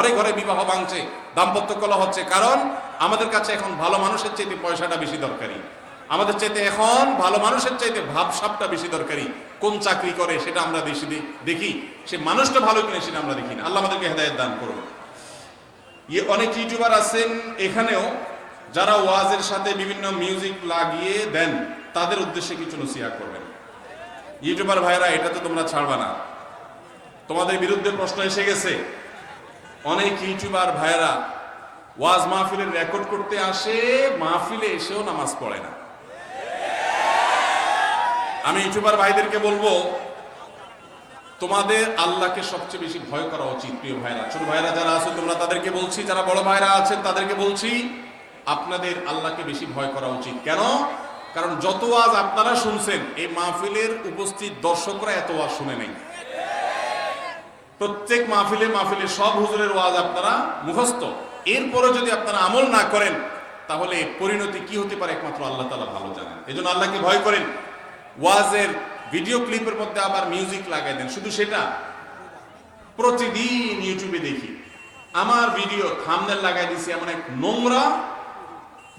ঘরে ঘরে বিবাহ ভাঙছে, দাম্পত্য কলহ হচ্ছে। কারণ আমাদের কাছে এখন ভালো মানুষের চাইতে পয়সাটা বেশি দরকারি। আমাদের চাইতে এখন ভালো মানুষের চাইতে ভাবসাবটা বেশি দরকারি। কোন চাকরি করে সেটা আমরা বেশি দেখি। সে মানুষটা ভালো কিনা সেটা আমরা দেখি না। আল্লাহ আমাদেরকে হেদায়ত দান করুন। ইয়ে অনেক ইউটিউবার আছেন এখানেও, যারা ওয়াজের সাথে বিভিন্ন মিউজিক লাগিয়ে দেন, তাদের উদ্দেশ্যে কিছু নসিহা করবেন। ইউটিউবার ভাইরা এটা তো তোমরা ছাড়বা না। তোমাদের বিরুদ্ধে প্রশ্ন এসে গেছে। অনেক ইউটিউবার ভাইরা ওয়াজ মাহফিলের রেকর্ড করতে আসে, মাহফিলে এসেও নামাজ পড়ে না। আমি ইউটিউবার ভাইদেরকে বলব, তোমাদের আল্লাহকে সবচেয়ে বেশি ভয় করা উচিত, প্রিয় ভাইরা ছোট ভাইরা যারা আছো, তোমরা তাদেরকে বলছি, যারা বড় ভাইরা আছেন, তাদেরকে বলছি, আপনাদের আল্লাহকে বেশি ভয় করা উচিত। কেন? কারণ যত আজ আপনারা শুনছেন, এই মাহফিলের উপস্থিত দর্শকরা এত আজ শুনে নেই। প্রত্যেক মাহফিলে মাহফিলে সব হুজুরের ওয়াজ আপনারা মুখস্থ। এরপরে যদি আপনারা আমল না করেন, তাহলে পরিণতি কি হতে পারে একমাত্র আল্লাহ তালা ভালো জানেন। এই জন্য আল্লাহকে ভয় করেন। ওয়াজের ভিডিও ক্লিপের মধ্যে আবার মিউজিক লাগাই দেন। শুধু সেটা? প্রতিদিন ইউটিউবে দেখি। আমার ভিডিও থামনেল লাগাই দিছি এমন এক নোংরা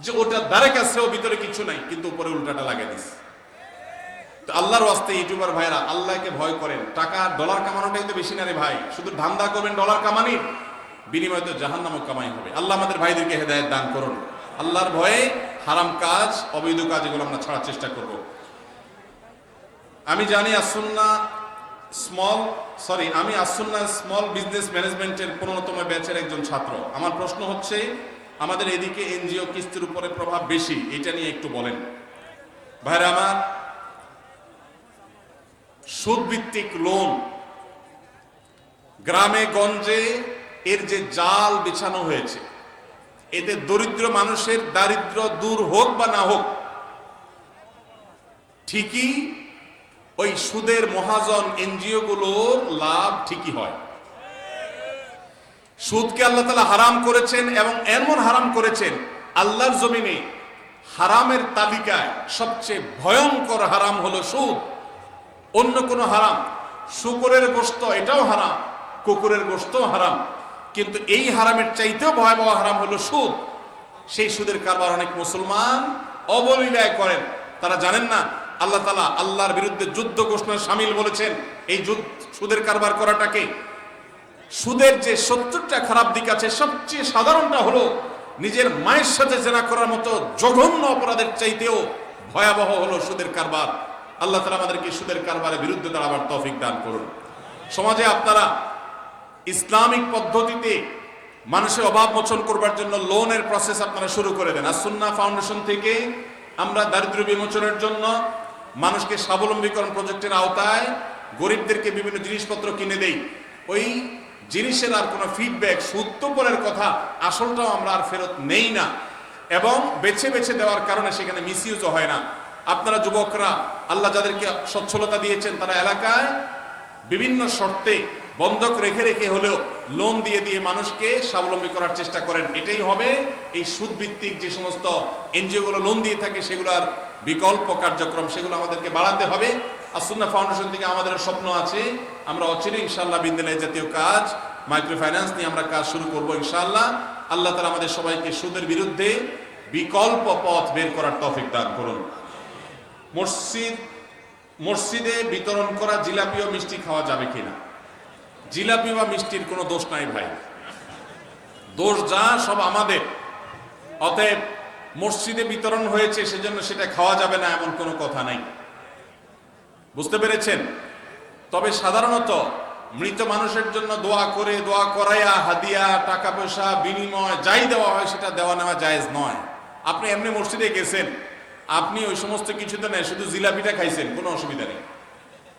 যে ওটা দ্বারে কাছেও ভিতরে কিছু নাই, কিন্তু উপরে উল্টাটা লাগাই দিছি। তো আল্লাহর ওয়াস্তে ইউটিউবার ভাইরা আল্লাহকে ভয় করেন। টাকা, ডলার কামানোটাই তো বেশি না রে ভাই। শুধু ধান্দা করবেন ডলার কামানির বিনিময়ে তো জাহান নামক কামাই হবে। আল্লাহ আমাদের ভাইদেরকে হেদায়ত দান করুন। আল্লাহর ভয়ে হারাম কাজ, অবৈধ কাজ এগুলো আমরা ছাড়ার চেষ্টা করব। আমি জানি আসুন্না স্মল সরি আমি আসুন্না স্মল বিজনেস ম্যানেজমেন্টের পনেরোতম ব্যাচের একজন ছাত্র। আমার প্রশ্ন হচ্ছে, আমাদের এদিকে এনজিও কিস্তির উপরে প্রভাব বেশি, এটা নিয়ে একটু বলেন। ভাইরা আমার সুদভিত্তিক লোন গ্রামে, গঞ্জে এর যে জাল বিছানো হয়েছে, এতে দরিদ্র মানুষের দারিদ্র দূর হোক বা না হোক, ঠিকই ওই সুদের মহাজন এনজিও গুলোর লাভ ঠিকই হয়। সুদকে আল্লাহ তালা হারাম করেছেন এবং এমন হারাম করেছেন, আল্লাহর জমিনে হারামের তালিকায় সবচেয়ে ভয়ঙ্কর হারাম হলো সুদ। অন্য কোনো হারাম। শুকরের গোস্ত এটাও হারাম। কুকুরের গোস্ত হারাম। কিন্তু এই হারামের চাইতেও ভয়াবহ হারাম হলো সুদ। সেই সুদের কারবার অনেক মুসলমান অবলীলায় করেন। তারা জানেন না, আল্লাহ তালা আল্লাহর বিরুদ্ধে যুদ্ধ ঘোষণার সামিল বলেছেন। এই যুদ্ধ, সুদের কারবার করাটাকে সুদের যে সত্তরটা খারাপ দিক আছে, সবচেয়ে সাধারণটা হলো নিজের মায়ের সাথে জেনা করার মতো জঘন্য অপরাধের চাইতেও ভয়াবহ হলো সুদের কারবার। আল্লাহ তালা আমাদেরকে সুদের কারবারের বিরুদ্ধে দাঁড়াবার তৌফিক দান করুন। সমাজে আপনারা ইসলামিক পদ্ধতিতে মানুষের অভাব মোচন করবার জন্য লোনের প্রসেস আপনারা শুরু করে দেন। আসুন্না ফাউন্ডেশন থেকে আমরা দারিদ্র্য বিমোচনের জন্য মানুষকে স্বাবলম্বীকরণ প্রজেক্টের আওতায় গরিবদেরকে বিভিন্ন জিনিসপত্র কিনে দেই। ওই জিনিসের আর কোনো ফিডব্যাক সুত্তপরের কথা, আসলটাও আমরা আর ফেরত নেই না। এবং বেছে বেছে দেওয়ার কারণে সেখানে মিসইউজও হয় না। আপনারা যুবকরা, আল্লাহ যাদেরকে সচ্ছলতা দিয়েছেন তারা এলাকায় বিভিন্ন শর্তে বন্ধক রেখে রেখে হলেও লোন দিয়ে দিয়ে মানুষকে স্বাবলম্বী করার চেষ্টা করেন। এটাই হবে এই সুদ ভিত্তিক যে সমস্ত এনজিও গুলো লোন দিয়ে থাকে, সেগুলোর বিকল্প কার্যক্রম, সেগুলো আমাদেরকে বাড়াতে হবে। আর আসুন্না ফাউন্ডেশন থেকে আমাদের স্বপ্ন আছে, আমরা অচিরে ইনশাল্লাহ বিদ্যালয় জাতীয় কাজ, মাইক্রো ফাইন্যান্স নিয়ে আমরা কাজ শুরু করব ইনশাল্লাহ আল্লাহ তালা আমাদের সবাইকে সুদের বিরুদ্ধে বিকল্প পথ বের করার তৌফিক দান করুন। মসজিদ, মসজিদে বিতরণ করা জিলাপি ও মিষ্টি খাওয়া যাবে কিনা? জিলাপি বা মিষ্টির কোনো দোষ নাই ভাই। দোষ যা, সব আমাদের। অতএব মসজিদে বিতরণ হয়েছে, সেজন্য সেটা খাওয়া যাবে না এমন কোনো কথা নাই। বুঝতে পেরেছেন? তবে সাধারণত মৃত মানুষের জন্য দোয়া করে, দোয়া করাইয়া, হাদিয়া, টাকা পয়সা, বিনিময়, যাই দেওয়া হয়, সেটা দেওয়া নেওয়া জায়েজ নয়। আপনি এমনি মসজিদে গেছেন আপনি ওই সমস্ত কিছুতে নেই, শুধু জিলাপিটা খাইছেন, কোনো অসুবিধা নেই।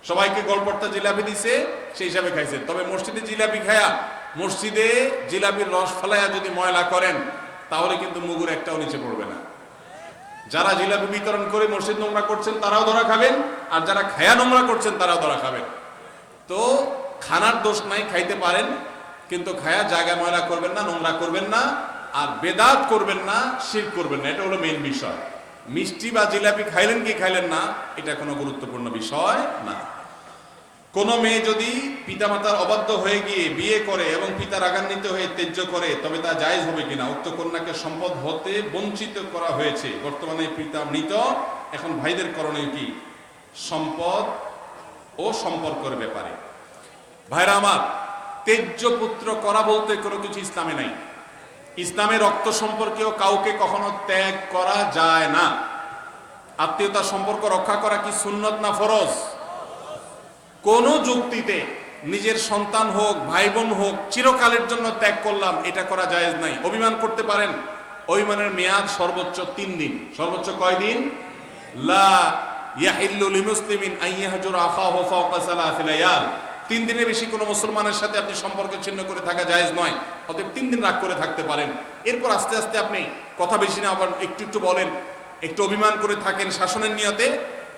সবাইকে গল্পটা জিলাপি দিছে, সেই হিসাবে খাইছেন। তবে মসজিদে জিলাপি খায়া, মসজিদে জিলাপির রস ফেলাইয়া যদি ময়লা করেন, তাহলে কিন্তু মুগুর একটাও নিচে পড়বে না। যারা জিলাপি বিতরণ করে মসজিদ নোংরা করছেন, তারাও ধরা খাবেন, আর যারা খায়া নোংরা করছেন, তারাও ধরা খাবেন। তো খানার দোষ নাই, খাইতে পারেন, কিন্তু খায়া জায়গা ময়লা করবেন না, নোংরা করবেন না, আর বেদাত করবেন না শির করবেন না, এটা হলো মেইন বিষয়। মিষ্টি বা জিলাপি খাইলেন কি খাইলেন না, এটা কোনো গুরুত্বপূর্ণ বিষয় না। কোনো মেয়ে যদি পিতামাতার অবাধ্য হয়ে গিয়ে বিয়ে করে এবং পিতা রাগান্বিত হয়ে ত্যায্য করে, তবে তা জায়েজ হবে কিনা? উক্ত কন্যাকে সম্পদ হতে বঞ্চিত করা হয়েছে। বর্তমানে পিতা মৃত, এখন ভাইদের করণীয় কি? সম্পদ ও সম্পর্কের ব্যাপারে। ভাইরা আমার তেজ্য পুত্র করা বলতে কোনো কিছু ইসলামে নাই। ইসলামে রক্ত সম্পর্কেও কাউকে কখনো ত্যাগ করা যায় না। আত্মীয়তা সম্পর্ক রক্ষা করা কি সুন্নত না ফরজ? কোন যুক্তিতে নিজের সন্তান হোক ভাই বোন হোক, চিরকালের জন্য ত্যাগ করলাম, এটা করা জায়েজ নাই। অভিমান করতে পারেন, অভিমানের মেয়াদ সর্বোচ্চ তিন দিন। সর্বোচ্চ কয় দিন? লা ইয়াহিল্লু লিমুসলিমিন আন ইয়াহজুর আখাহু ফাওকা সালাসি লায়াল তিন দিনের বেশি কোনো মুসলমানের সাথে আপনি সম্পর্ক ছিন্ন করে থাকা জায়েজ নয়, অতএব তিন দিন রাগ করে থাকতে পারেন। এরপর আস্তে আস্তে আপনি কথা বেশি না, আবার একটু একটু বলেন, একটু অভিমান করে থাকেন শাসনের নিয়তে,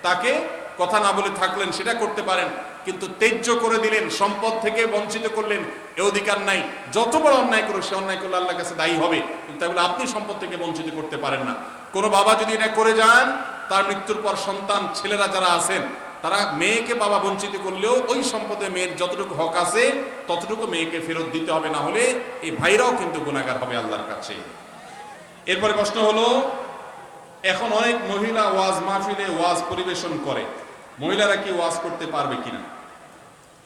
তাকে কথা না বলে থাকলেন, সেটা করতে পারেন, কিন্তু তেজ্য করে দিলেন, সম্পদ থেকে বঞ্চিত করলেন, এ অধিকার নাই। যত বড় অন্যায় করুক, সে অন্যায় করলে আল্লাহর কাছে দায়ী হবে, কিন্তু তাই বলে আপনি সম্পদ থেকে বঞ্চিত করতে পারেন না। কোনো বাবা যদি এটা করে যান, তার মৃত্যুর পর সন্তান, ছেলেরা যারা আছেন তারা মেয়েকে বাবা বঞ্চিত করলেও ওই সম্পদে মেয়ের যতটুকু হক আছে, ততটুকু মেয়েকে ফেরত দিতে হবে, না হলে এই ভাইরাও কিন্তু গুণাগার হবে আল্লাহর কাছে। এরপরে প্রশ্ন হলো, এখন অনেক মহিলা ওয়াজ মাহফিলে ওয়াজ পরিবেশন করে। মহিলারা কি ওয়াজ করতে পারবে কিনা?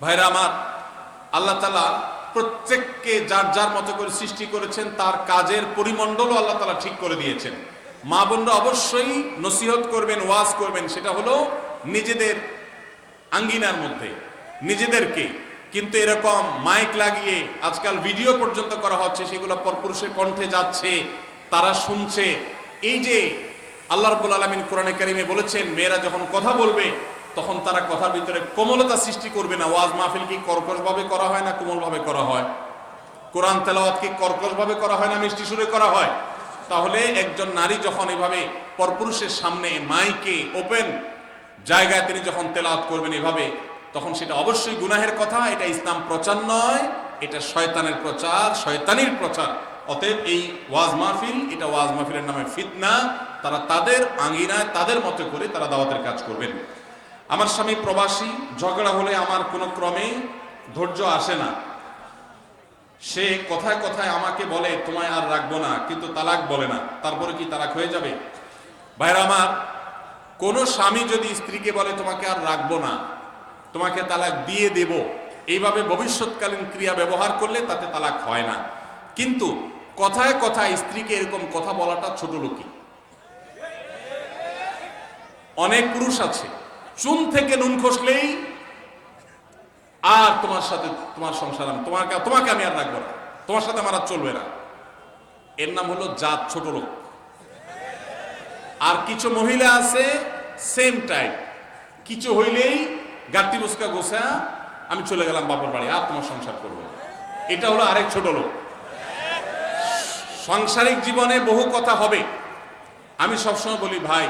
ভাইরা আমার, আল্লাহ তালা প্রত্যেককে যার যার মতো করে সৃষ্টি করেছেন, তার কাজের পরিমণ্ডলও আল্লাহ তালা ঠিক করে দিয়েছেন। মা বোনরা অবশ্যই নসিহত করবেন, ওয়াজ করবেন, সেটা হলো নিজেদের আঙ্গিনার মধ্যে। নিজেদেরকে। কিন্তু এরকম মাইক লাগিয়ে আজকাল ভিডিও পর্যন্ত করা হচ্ছে, সেগুলো পরপুরুষের কণ্ঠে যাচ্ছে, তারা শুনছে। এই যে আল্লাহ রব্বুল আলমিন কোরআনে কারিমে বলেছেন, মেয়েরা যখন কথা বলবে, তখন তারা কথার ভিতরে কোমলতা সৃষ্টি করবে না। ওয়াজ মাহফিল কি কর্কশভাবে করা হয় না কোমলভাবে করা হয়? কোরআন তেলাওয়াত কি কর্কশভাবে করা হয় না মিষ্টি সুরে করা হয়? তাহলে একজন নারী যখন এভাবে পরপুরুষের সামনে মাইকে ওপেন জায়গায় তিনি যখন তেলাওয়াত করবেন এভাবে, তখন সেটা অবশ্যই গুনাহের কথা, এটা ইসলাম প্রচার নয়, এটা শয়তানের প্রচার, শয়তানির প্রচার। অতএব এই ওয়াজ মাহফিল, এটা ওয়াজ মাহফিলের নামে ফিতনা, তারা তাদের আঙ্গিনায় তাদের মতো করে তারা দাওয়াতের কাজ করবেন। আমার স্বামী প্রবাসী, ঝগড়া হলে আমার কোনো ক্রমে ধৈর্য আসে না। সে কথায় কথায় আমাকে বলে, তোমায় আর রাখব না। কিন্তু তালাক বলে না। তারপরে কি তালাক হয়ে যাবে? ভাইরা আমার কোন স্বামী যদি স্ত্রীকে বলে, তোমাকে আর রাখব না, তোমাকে তালাক দিয়ে দেব। এইভাবে ভবিষ্যৎকালীন ক্রিয়া ব্যবহার করলে তাতে তালাক হয় না। কিন্তু কথায় কথায় স্ত্রীকে এরকম কথা বলাটা ছোট লোকই। অনেক পুরুষ আছে, চুন থেকে নুন খসলেই আর তোমার সাথে, তোমার সংসার আমি, তোমাকে তোমাকে আমি আর রাখব না, তোমার সাথে আমার আর চলবে না। এর নাম হলো জাত ছোট লোক। আর কিছু মহিলা আছে সেম টাইপ কিছু হইলেই গাটি বুসকা গোসা, আমি চলে গেলাম বাপর বাড়ি, আর তোমার সংসার করব এটা হলো আরেক ছোট লোক। সাংসারিক জীবনে বহু কথা হবে। আমি সবসময় বলি, ভাই,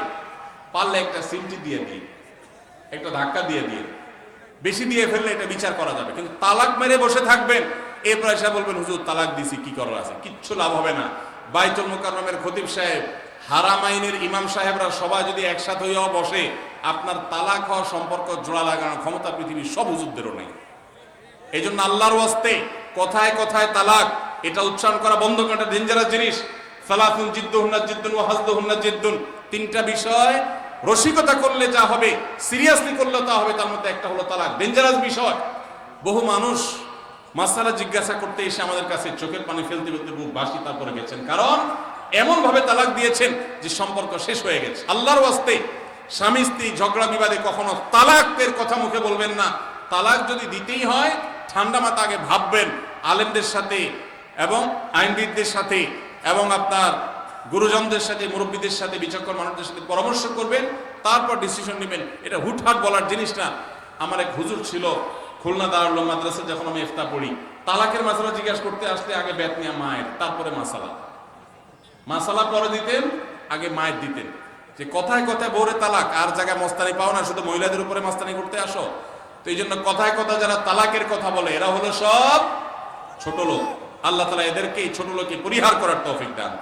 পারলে একটা সিমটি দিয়ে দিই, একটা ধাক্কা দিয়ে দিয়ে বেশি দিয়ে ফেললে এটা বিচার করা যাবে। কিন্তু তালাক মেরে বসে থাকবেন। এরপর এসে বলবেন, হুজুর, তালাক দিছি, কি করার আছে? কিচ্ছু লাভ হবে না। বাইতুল মুকাররমের খতিব সাহেব হারাম আইনের ইমাম সাহেবরা সবাই যদি একসাথে হইয়াও বসে, আপনার তালাক হওয়া সম্পর্ক জোড়া লাগানোর ক্ষমতা পৃথিবীর সব হুজুরদেরও নেই। এই জন্য আল্লাহর ওয়াস্তে কথায় কথায় তালাক, এটা উচ্চারণ করা বন্ধ করা ডেঞ্জারাস জিনিস। সালাফুন জিদ্দুহুন্না জিদ্দুন ওয়া হাসদুহুন্না জিদ্দুন। তিনটা বিষয় রসিকতা করলে যা হবে, সিরিয়াসলি করলে তা হবে, তার মধ্যে একটা হলো তালাক। ডেঞ্জারাস বিষয়। বহু মানুষ মাসালা জিজ্ঞাসা করতে এসে আমাদের কাছে চোখের পানি ফেলতে ফেলতে বুক বাসি, তারপরে গেছেন। কারণ এমন ভাবে তালাক দিয়েছেন যে সম্পর্ক শেষ হয়ে গেছে। আল্লাহর ওয়াস্তে স্বামী স্ত্রী ঝগড়া বিবাদে কখনো তালাকের কথা মুখে বলবেন না। তালাক যদি দিতেই হয়, ঠান্ডা মাথা আগে ভাববেন আলেমদের সাথে এবং আইনবিদদের সাথে এবং আপনার গুরুজনদের সাথে, মুরব্বীদের সাথে, বিচক্ষণ মানুষদের সাথে পরামর্শ করবেন, তারপর ডিসিশন নেবেন। এটা হুটহাট বলার জিনিস না। আমার এক হুজুর ছিল খুলনা দারুল্লাহ মাদ্রাসা, যখন আমি ইফতা পড়ি, তালাকের মাসালা জিজ্ঞাসা করতে আসলে আগে ব্যাত নিয়ে মায়ের, তারপরে মাসালা। মাসালা পরে দিতেন, আগে মায়ের দিতেন। যে কথায় কথায় বৌরে তালাক, আর জায়গায় মস্তানি পাও না, শুধু মহিলাদের উপরে মাস্তানি করতে আসো। তো এই জন্য কথায় কথা যারা তালাকের কথা বলে, এরা হলো সব ছোট লোক। আল্লাহ তালা এদেরকে এই ছোট লোকে পরিহার করার তৌফিক দান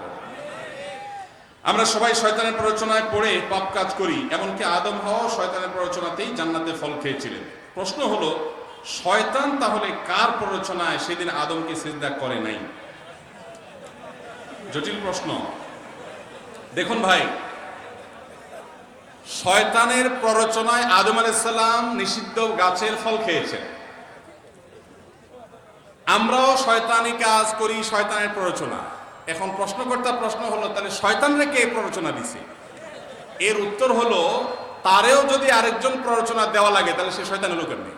আমরা সবাই শয়তানের প্ররোচনায় পড়ে পাপ কাজ করি, এমনকি আদম হওয়া শয়তানের প্ররোচনাতেই জান্নাতে ফল খেয়েছিলেন। প্রশ্ন হলো, শয়তান তাহলে কার প্ররোচনায় সেদিন আদমকে সিজদা করে নাই? জটিল প্রশ্ন। দেখুন ভাই, শয়তানের প্ররোচনায় আদম আলাইসাল্লাম নিষিদ্ধ গাছের ফল খেয়েছেন। আমরাও শয়তানি কাজ করি, শয়তানের প্ররোচনা। এখন প্রশ্নকর্তা প্রশ্ন হলো, তাহলে শয়তানরে কে প্ররোচনা দিছে? এর উত্তর হলো, তারেও যদি আরেকজন প্ররোচনা দেওয়া লাগে, তাহলে সে শয়তানের হলো নেই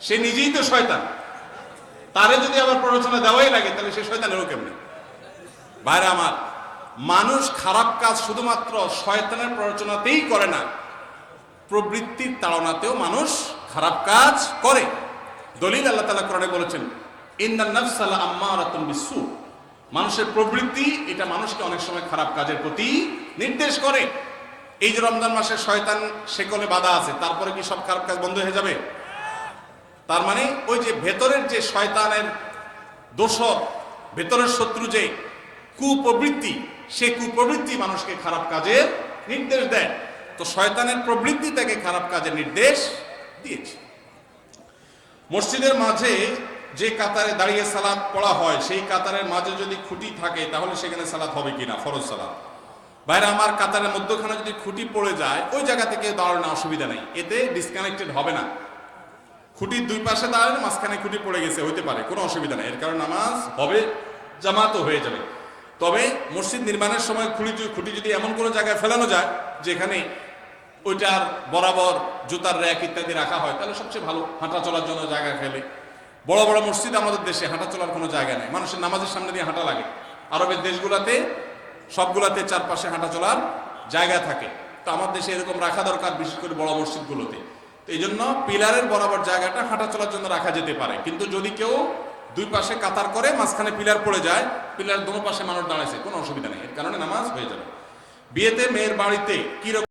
সে নিজেই তো শয়তান। তারে যদি আবার প্ররোচনা দেওয়াই লাগে, তাহলে সে শয়তান হলো কেমনি? বাইরে আমার, মানুষ খারাপ কাজ শুধুমাত্র শয়তানের প্ররোচনাতেই করে না, প্রবৃত্তির তাড়নাতেও মানুষ খারাপ কাজ করে। দলিল আল্লাহ তালা কোরআনে বলেছেন ইন্দান নফসালা আম্মারাতুন বিসু মানুষের প্রবৃত্তি, এটা মানুষকে অনেক সময় খারাপ কাজের প্রতি নির্দেশ করে। এই যে রমজান মাসে শয়তান সেকলে বাধা আছে, তারপরে কি সব খারাপ কাজ বন্ধ হয়ে যাবে? তার মানে ওই যে ভেতরের যে শয়তানের দোষর, ভেতরের শত্রু যে কুপ্রবৃত্তি সে কুপ্রবৃত্তি মানুষকে খারাপ কাজের নির্দেশ দেয়। তো শয়তানের প্রবৃত্তি তাকে খারাপ কাজের নির্দেশ দিয়েছে। মসজিদের মাঝে যে কাতারে দাঁড়িয়ে সালাদ পড়া হয়, সেই কাতারের মাঝে যদি খুঁটি থাকে, তাহলে সেখানে সালাদ হবে কিনা? ফরজ সালাদ বাইরে আমার কাতারের মধ্যখানে যদি খুঁটি পড়ে যায়, ওই জায়গা থেকে দাঁড়ানো অসুবিধা নেই। এতে ডিসকানেক্টেড হবে না। খুঁটির দুই পাশে দাঁড়ালে মাঝখানে খুঁটি পড়ে গেছে, হইতে পারে, কোনো অসুবিধা নেই। এর কারণ নামাজ হবে, জামাতও হয়ে যাবে। তবে মসজিদ নির্মাণের সময় খুঁটি খুঁটি যদি এমন কোনো জায়গায় ফেলানো যায়, যেখানে ওইটার বরাবর জুতার র্যাক ইত্যাদি রাখা হয়, তাহলে সবচেয়ে ভালো, হাঁটা চলার জন্য জায়গা ফেলে। বড় বড় মসজিদ আমাদের দেশে হাঁটা চলার কোনো জায়গা নেই। মানুষের নামাজের সামনে দিয়ে হাঁটা লাগে। আরবের দেশগুলোতে সবগুলাতে চারপাশে হাঁটা চলার জায়গা থাকে। তো আমার দেশে এরকম রাখা দরকার, বিশেষ করে বড় মসজিদগুলোতে। এই জন্য পিলারের বরাবর জায়গাটা হাঁটা চলার জন্য রাখা যেতে পারে। কিন্তু যদি কেউ দুই পাশে কাতার করে, মাঝখানে পিলার পড়ে যায়, পিলার দোনো পাশে মানুষ দাঁড়াইছে, কোনো অসুবিধা নেই, এর কারণে নামাজ হয়ে যাবে। বিয়েতে, মেয়ের বাড়িতে কি